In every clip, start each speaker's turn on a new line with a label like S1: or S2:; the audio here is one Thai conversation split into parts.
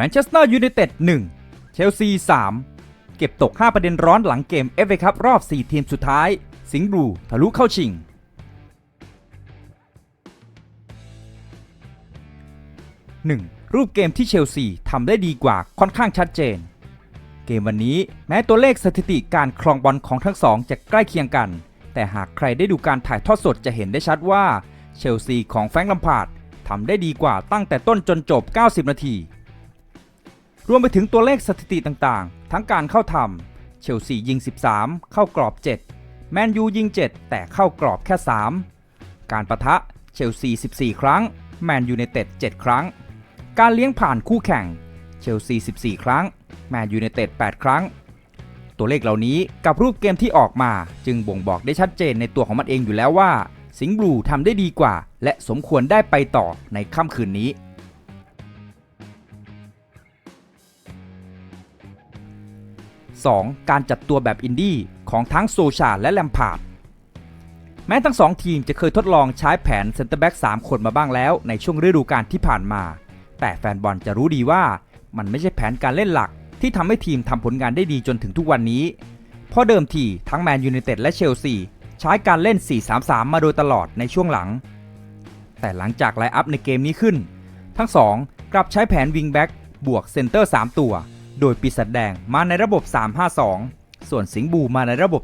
S1: แมนเชสเตอร์ยูไนเต็ด1เชลซี 3 เก็บตก 5 ประเด็นร้อนหลังเกม FA คัพรอบ 4 ทีมสุดท้าย สิงห์บลูทะลุเข้าชิง 1. รูปเกมที่เชลซีทำได้ดีกว่าค่อนข้างชัดเจน เกมวันนี้แม้ตัวเลขสถิติการครองบอลของทั้งสองจะใกล้เคียงกัน แต่หากใครได้ดูการถ่ายทอดสดจะเห็นได้ชัดว่าเชลซีของแฟรงค์ลัมพาร์ดทำได้ดีกว่าตั้งแต่ต้นจนจบ 90 นาที รวมไปถึงตัวเลขสถิติต่างๆ ทั้งการเข้าทำเชลซียิง 13 เข้ากรอบ 7 แมนยูยิง 7 แต่เข้ากรอบแค่ 3 การประทะเชลซี 14 ครั้ง แมนยูไนเต็ด 7 ครั้ง การเลี้ยงผ่านคู่แข่งเชลซี 14 ครั้ง แมนยูไนเต็ด 8 ครั้ง ตัวเลขเหล่านี้กับรูปเกมที่ออกมา จึงบ่งบอกได้ชัดเจนในตัวของมันเองอยู่แล้วว่า สิงห์บลูทำได้ดีกว่า และสมควรได้ไปต่อในค่ำคืนนี้ 2. การจัดตัวแบบอินดี้ของทั้งโซชาและแลมพาร์ดแม้ทั้งสองทีมจะเคยทดลองใช้แผนเซนเตอร์แบ็ก3คนมาบ้างแล้วในช่วงฤดูกาลที่ผ่านมา แต่แฟนบอลจะรู้ดีว่ามันไม่ใช่แผนการเล่นหลัก ที่ทำให้ทีมทำผลงานได้ดีจนถึงทุกวันนี้ เพราะเดิมทีทั้งแมนยูไนเต็ดและเชลซีใช้การเล่น 4-3-3 มาโดยตลอดในช่วงหลัง แต่หลังจากไลน์อัพในเกมนี้ขึ้น ทั้งสองกลับใช้แผนวิงแบ็กบวกเซนเตอร์ 3 ตัว โดยปีศาจแดงมาในระบบ 3-5-2 ส่วนสิงห์บูมาในระบบ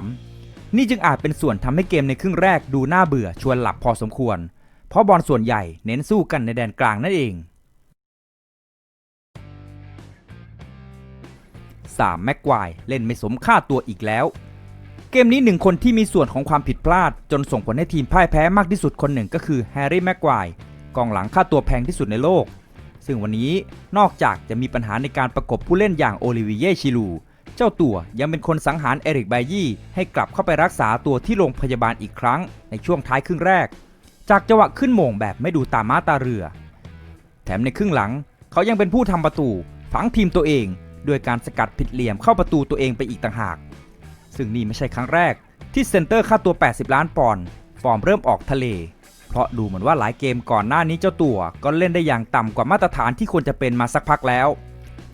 S1: 3-4-3 นี่จึงอาจเป็นส่วนทำให้เกมในครึ่งแรกดูน่าเบื่อชวนหลับพอสมควร เพราะบอลส่วนใหญ่เน้นสู้กันในแดนกลางนั่นเอง 3. แม็กควายเล่นไม่สมค่าตัวอีกแล้ว เกมนี้หนึ่งคนที่มีส่วนของความผิดพลาด จนส่งผลให้ทีมพ่ายแพ้มากที่สุดคนหนึ่งก็คือแฮร์รี่แม็กควายกองหลังค่าตัวแพงที่สุดในโลก ซึ่งวันนี้นอกจากจะมีปัญหาในการประกบผู้เล่นอย่างโอลิเวียชิลูเจ้าตัวยังเป็นคนสังหารเอริกไบยี่ให้กลับเข้าไปรักษาตัวที่โรงพยาบาลอีกครั้งในช่วงท้ายครึ่งแรก จากจังหวะขึ้นโมงแบบไม่ดูตาม้าตาเรือ แถมในครึ่งหลังเขายังเป็นผู้ทำประตูฝังทีมตัวเองด้วยการสกัดผิดเหลี่ยมเข้าประตูตัวเองไปอีกต่างหาก ซึ่งนี่ไม่ใช่ครั้งแรกที่เซนเตอร์ค่าตัว 80 ล้านปอนด์ฟอร์มเริ่มออกทะเล เพราะดูเหมือนว่าหลายเกมก่อนหน้านี้เจ้าตัวก็เล่นได้อย่างต่ำกว่ามาตรฐานที่ควรจะเป็นมาสักพักแล้ว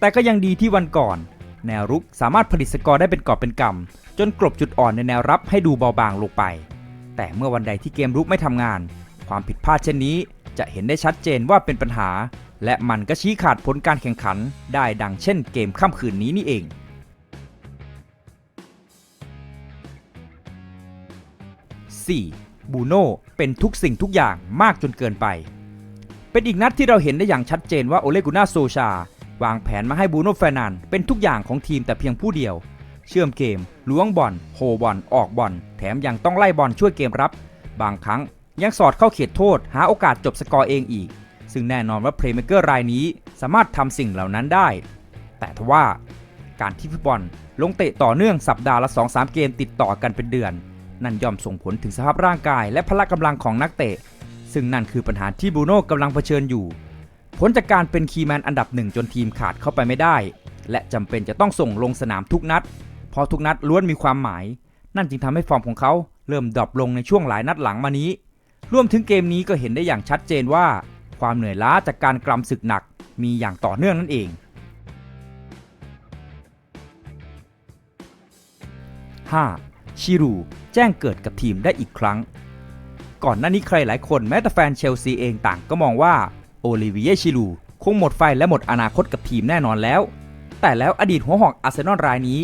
S1: แต่ก็ยังดีที่วันก่อน แนวรุกสามารถผลิตสกอร์ได้เป็นกอบเป็นกำจนกลบจุดอ่อนในแนวรับให้ดูเบาบางลงไป แต่เมื่อวันใดที่เกมรุกไม่ทำงาน ความผิดพลาดเช่นนี้ จะเห็นได้ชัดเจนว่าเป็นปัญหา และมันก็ชี้ขาดผลการแข่งขัน ได้ดังเช่น เกมค่ำคืนนี้นี่เอง 4. บูโน่เป็นทุกสิ่งทุกอย่างมากจนเกินไป เป็นอีกนัดที่เราเห็นได้อย่างชัดเจนว่าโอเลกุน่าโซชาวางแผนมาให้บูโน่แฟนันเป็นทุกอย่างของทีมแต่เพียงผู้เดียว เชื่อมเกมล้วงบอลโฮบอลออกบอลแถมยังต้องไล่บอลช่วยเกมรับ บางครั้งยังสอดเข้าเขตโทษ หาโอกาสจบสกอร์เองอีก ซึ่งแน่นอนว่าเพลย์เมเกอร์รายนี้สามารถทำสิ่งเหล่านั้นได้ แต่ทว่าการที่ฟุตบอลลงเตะต่อเนื่องสัปดาห์ละ 2-3 เกมติดต่อกันเป็นเดือน นั่นย่อมส่งผลถึงสภาพร่างกายและพละกำลังของนักเตะ ซึ่งนั่นคือปัญหาที่บูโน่กำลังเผชิญอยู่ ผลจากการเป็นคีแมนอันดับหนึ่งจนทีมขาดเข้าไปไม่ได้ และจำเป็นจะต้องส่งลงสนามทุกนัด เพราะทุกนัดล้วนมีความหมาย นั่นจึงทำให้ฟอร์มของเขาเริ่มดรอปลงในช่วงหลายนัดหลังมานี้ รวมถึงเกมนี้ก็เห็นได้อย่างชัดเจนว่า ความเหนื่อยล้าจากการกลำศึกหนักมีอย่างต่อเนื่องนั่นเอง 5. ชิรูแจ้งเกิดกับทีมได้อีกครั้ง ก่อนหน้านี้ใครหลายคนแม้แต่แฟนเชลซีเองต่างก็มองว่าโอลิเวียชิรูคงหมดไฟและหมดอนาคตกับทีมแน่นอนแล้ว แต่แล้วอดีตหัวหอกอาร์เซนอลรายนี้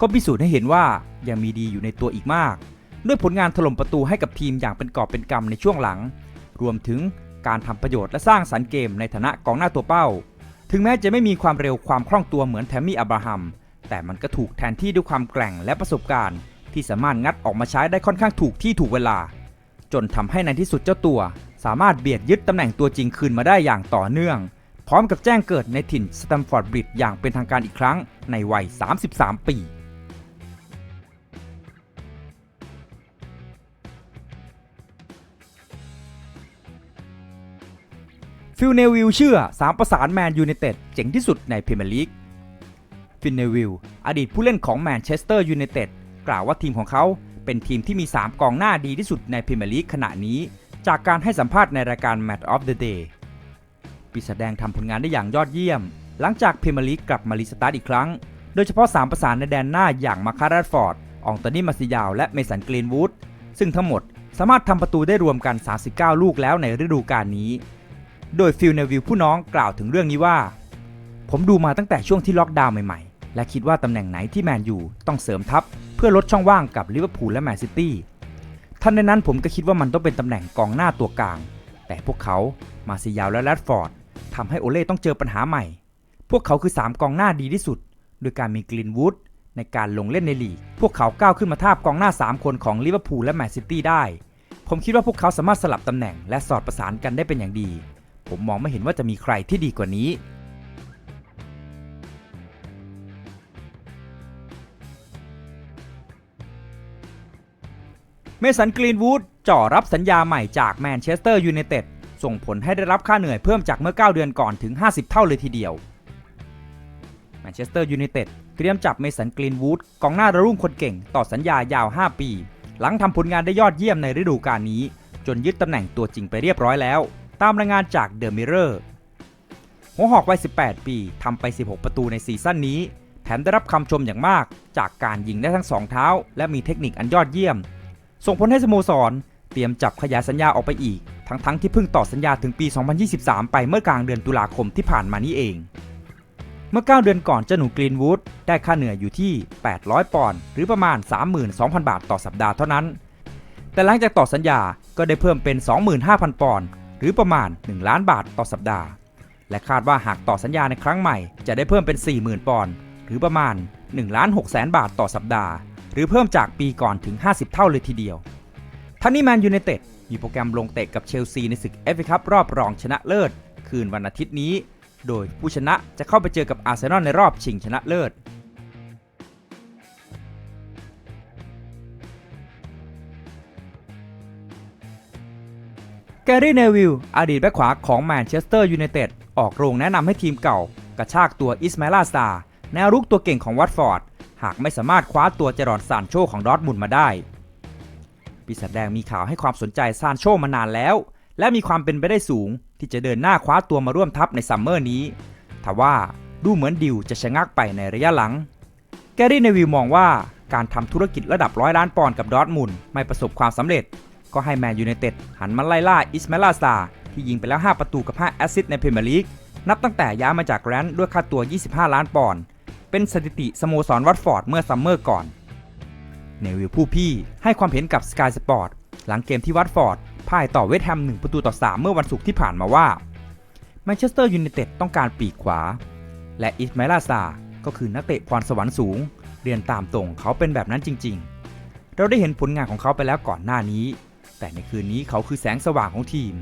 S1: ก็พิสูจน์ให้เห็นว่ายังมีดีอยู่ในตัวอีกมาก ด้วยผลงานถล่มประตูให้กับทีมอย่างเป็นกอบเป็นกำในช่วงหลัง รวมถึงการทำประโยชน์และสร้างสรรค์เกมในฐานะกองหน้าตัวเป้า ถึงแม้จะไม่มีความเร็วความคล่องตัวเหมือนแทมมี่อับราฮัม แต่มันก็ถูกแทนที่ด้วยความแกร่งและประสบการณ์ ที่สามารถงัดออกมาใช้ได้ค่อนข้างถูกที่ถูกเวลา จนทำให้ในที่สุดเจ้าตัว สามารถเบียดยึดตำแหน่งตัวจริงคืนมาได้อย่างต่อเนื่อง พร้อมกับแจ้งเกิดในถิ่นสแตมฟอร์ดบริดจ์อย่างเป็นทางการอีกครั้งในวัย 33 ปีฟิลเนวิลเชื่อ 3 ประสานแมนยูไนเต็ดเจ๋งที่สุดในพรีเมียร์ลีกฟินเนวิลอดีตผู้เล่นของแมนเชสเตอร์ยูไนเต็ด กล่าวว่าทีมของเขาเป็นทีมที่มี 3 กองหน้าดีที่สุดในพรีเมียร์ลีกขณะนี้ จากการให้สัมภาษณ์ในรายการ Match of the Day ปีศาจแดงทำผลงานได้อย่างยอดเยี่ยม หลังจากพรีเมียร์ลีกกลับมารีสตาร์ทอีกครั้ง โดยเฉพาะ 3 ประสานในแดนหน้าอย่างมาคาราฟอร์ด อองตอนี่มาซิยาว และเมสันกรีนวูด ซึ่งทั้งหมดสามารถทำประตูได้รวมกัน 39 ลูกแล้วในฤดูกาลนี้ โดยฟิลเนวิลผู้น้องกล่าวถึงเรื่องนี้ว่า ผมดูมาตั้งแต่ช่วงที่ล็อกดาวน์ใหม่ๆ และคิดว่าตำแหน่งไหนที่แมนยูต้องเสริมทัพ พื่อลดช่องว่างกับลิเวอร์พูลและแมนซิตี้ทันในนั้นผมก็คิดว่ามันต้องเป็นตำแหน่งกองหน้าตัวกลาง แต่พวกเขามาซิยาวและแรดฟอร์ดทำให้โอเล่ต้องเจอปัญหาใหม่ พวกเขาคือ 3 กองหน้าดีที่สุด โดยการมีกลินวูดในการลงเล่นในลีก พวกเขาก้าวขึ้นมาทาบกองหน้า 3 คนของลิเวอร์พูลและแมนซิตี้ได้ ผมคิดว่าพวกเขาสามารถสลับตำแหน่งและสอดประสานกันได้เป็นอย่างดี ผมมองไม่เห็นว่าจะมีใครที่ดีกว่านี้ เมสันกรีนวูดจ่อรับสัญญาใหม่จากแมนเชสเตอร์ยูไนเต็ดส่งผลให้ได้รับค่าเหนื่อยเพิ่มจากเมื่อ 9 เดือนก่อนถึง 50 เท่าเลยทีเดียวแมนเชสเตอร์ยูไนเต็ดเตรียมจับเมสันกรีนวูดกองหน้าระรุ่งคนเก่งต่อสัญญายาว 5 ปี หลังทำผลงานได้ยอดเยี่ยมในฤดูกาลนี้ จนยึดตำแหน่งตัวจริงไปเรียบร้อยแล้ว ตามรายงานจากเดอะมิเรอร์หัวหอกวัย 18 ปีทำไป 16 ประตูในซีซั่นนี้ แถมได้รับคำชมอย่างมาก จากการยิงได้ทั้งสองเท้า และมีเทคนิคอันยอดเยี่ยม ส่งผลให้สโมสร เตรียมจับขยายสัญญาออกไปอีก ทั้งๆทที่เพิ่งต่อสัญญาถึงปี 2023 ไปเมื่อกลางเดือนตุลาคมที่ผ่านมานี้เอง เมื่อ 9 เดือนก่อนเจ้าหนูกรีนวูดได้ค่าเหนื่อยอยู่ที่ 800 ปอนด์หรือประมาณ 32,000 บาทต่อสัปดาห์เท่านั้น แต่หลังจากต่อสัญญาก็ได้เพิ่มเป็น 25,000 ปอนด์หรือประมาณ 1 ล้านบาทต่อสัปดาห์ และคาดว่าหากต่อสัญญาในครั้งใหม่จะได้เพิ่มเป็น 40,000 ปอนด์หรือประมาณ1ล้าน6แสนบาทต่อสัปดาห์ หรือเพิ่มจากปีก่อนถึง 50 เท่าเลยทีเดียวทั้งนี้แมนยูไนเต็ดมีโปรแกรมลงเตะกับเชลซีในศึกเอฟเอคัพรอบรองชนะเลิศ คืนวันอาทิตย์นี้ โดยผู้ชนะจะเข้าไปเจอกับอาร์เซนอลในรอบชิงชนะเลิศแกรี่เนวิลอดีตแบ็คขวาของแมนเชสเตอร์ยูไนเต็ดออกโรงแนะนำให้ทีมเก่ากระชากตัวอิสมาลาซาแนวรุกตัวเก่งของวัตฟอร์ด หากไม่สามารถคว้าตัวเจรอนซานโชของดอร์ทมุนมาได้ ปีศาจแดงมีข่าวให้ความสนใจซานโชมานานแล้ว และมีความเป็นไปได้สูงที่จะเดินหน้าคว้าตัวมาร่วมทัพในซัมเมอร์นี้ทว่าดูเหมือนดิวจะชะงักไปในระยะหลัง แกรี่เนวิลมองว่าการทำธุรกิจระดับร้อยล้านปอนด์กับดอร์ทมุนไม่ประสบความสำเร็จ ก็ให้แมนยูไนเต็ดหันมาไล่ล่าอิสมาลาซาที่ยิงไปแล้ว 5 ประตูกับ 5 แอสซิสต์ในพรีเมียร์ลีก นับตั้งแต่ย้ายมาจากแรนท์ด้วยค่าตัว 25 ล้านปอนด์ เป็นสถิติสโมสรวัตฟอร์ดเมื่อซัมเมอร์ก่อน เนวิลผู้พี่ให้ความเห็นกับสกายสปอร์ตหลังเกมที่วัตฟอร์ดพ่ายต่อเวสต์แฮม 1 ประตูต่อ 3 เมื่อวันศุกร์ที่ผ่านมาว่าแมนเชสเตอร์ยูไนเต็ดต้องการปีกขวา และอิสมาลาซาก็คือนักเตะพรสวรรค์สูง เรียนตามตรงเขาเป็นแบบนั้นจริง ๆ เราได้เห็นผลงานของเขาไปแล้วก่อนหน้านี้ แต่ในคืนนี้เขาคือแสงสว่างของทีม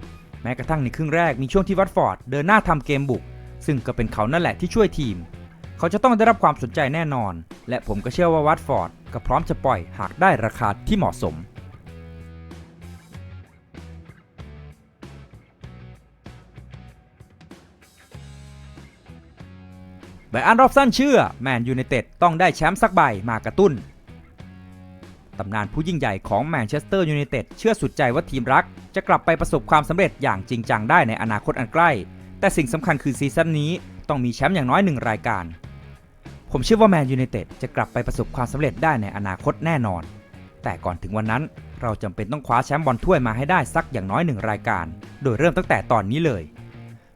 S1: แม้กระทั่งในครึ่งแรกมีช่วงที่วัตฟอร์ดเดินหน้าทำเกมบุก ซึ่งก็เป็นเขานั่นแหละที่ช่วยทีม เขาจะต้องได้รับความสนใจแน่นอน และผมก็เชื่อว่าวัตฟอร์ดก็พร้อมจะปล่อยหากได้ราคาที่เหมาะสมไบรอันรอบสั้นเชื่อแมนยูไนเต็ดต้องได้แชมป์สักใบมากระตุ้น ตำนานผู้ยิ่งใหญ่ของแมนเชสเตอร์ยูไนเต็ดเชื่อสุดใจว่าทีมรัก จะกลับไปประสบความสำเร็จอย่างจริงจังได้ในอนาคตอันใกล้ แต่สิ่งสำคัญคือซีซั่นนี้ต้องมีแชมป์อย่างน้อยหนึ่งรายการ ผมเชื่อว่าแมนยูไนเต็ดจะกลับไปประสบความสำเร็จได้ในอนาคตแน่นอน แต่ก่อนถึงวันนั้นเราจำเป็นต้องคว้าแชมป์บอลถ้วยมาให้ได้สักอย่างน้อยหนึ่งรายการ โดยเริ่มตั้งแต่ตอนนี้เลย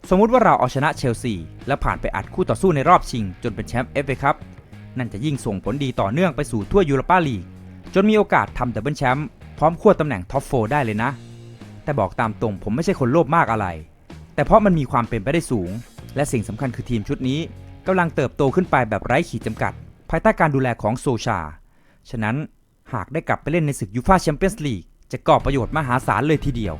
S1: สมมุติว่าเราเอาชนะเชลซีและผ่านไปอัดคู่ต่อสู้ในรอบชิง จนเป็นแชมป์เอฟเอคัพนั่นจะยิ่งส่งผลดีต่อเนื่องไปสู่ถ้วยยูโรปาลีกจนมีโอกาสทำดับเบิลแชมป์พร้อมควตำแหน่งท็อปโฟได้เลยนะ แต่บอกตามตรงผมไม่ใช่คนโลภมากอะไร แต่เพราะมันมีความเป็นไปได้สูง และสิ่งสำคัญคือทีมชุดนี้ กำลังเติบโตขึ้นไปแบบไร้ขีดจำกัด ภายใต้การดูแลของโซชา ฉะนั้นหากได้กลับไปเล่นในศึกยูฟาแชมเปี้ยนส์ลีกจะก่อประโยชน์มหาศาลเลยทีเดียว